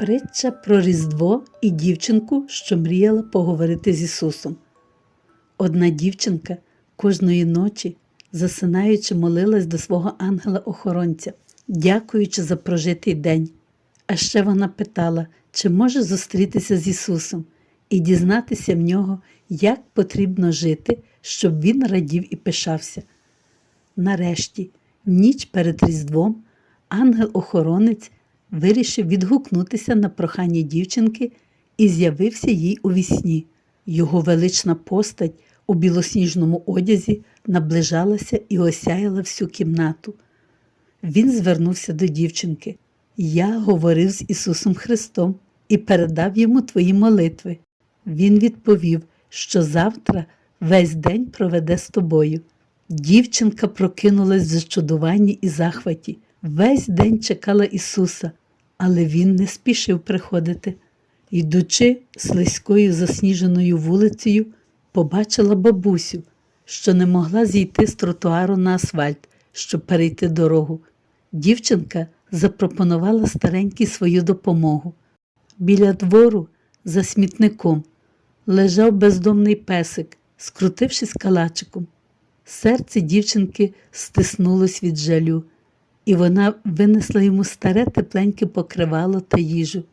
Притча про Різдво і дівчинку, що мріяла поговорити з Ісусом. Одна дівчинка кожної ночі, засинаючи, молилась до свого ангела-охоронця, дякуючи за прожитий день. А ще вона питала, чи може зустрітися з Ісусом і дізнатися в нього, як потрібно жити, щоб він радів і пишався. Нарешті, в ніч перед Різдвом, ангел-охоронець вирішив відгукнутися на прохання дівчинки і з'явився їй у вісні. Його велична постать у білосніжному одязі наближалася і осяяла всю кімнату. Він звернувся до дівчинки. Я говорив з Ісусом Христом і передав йому твої молитви. Він відповів, що завтра весь день проведе з тобою. Дівчинка прокинулась в зачудуванні і захваті. Весь день чекала Ісуса, але Він не спішив приходити. Йдучи слизькою засніженою вулицею, побачила бабусю, що не могла зійти з тротуару на асфальт, щоб перейти дорогу. Дівчинка запропонувала старенькій свою допомогу. Біля двору, за смітником, лежав бездомний песик, скрутившись калачиком. Серце дівчинки стиснулось від жалю, і вона винесла йому старе тепленьке покривало та їжу,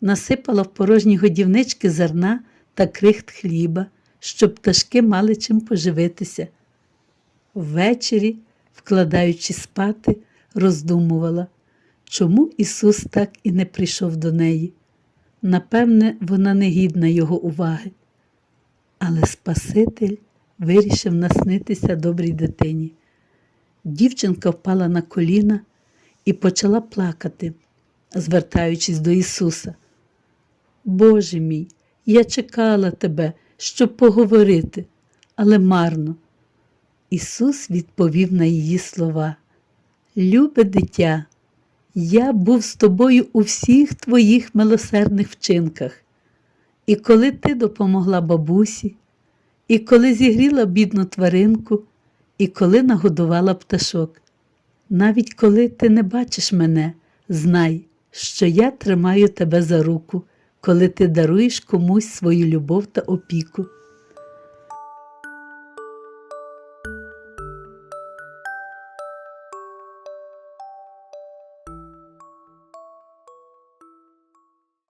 насипала в порожні годівнички зерна та крихт хліба, щоб пташки мали чим поживитися. Ввечері, вкладаючи спати, роздумувала, чому Ісус так і не прийшов до неї. Напевне, вона не гідна його уваги. Але Спаситель вирішив наснитися добрій дитині. Дівчинка впала на коліна і почала плакати, звертаючись до Ісуса. Боже мій, я чекала тебе, щоб поговорити, але марно. Ісус відповів на її слова. Любе дитя, я був з тобою у всіх твоїх милосердних вчинках. І коли ти допомогла бабусі, і коли зігріла бідну тваринку, і коли нагодувала пташок. Навіть коли ти не бачиш мене, знай, що я тримаю тебе за руку, коли ти даруєш комусь свою любов та опіку.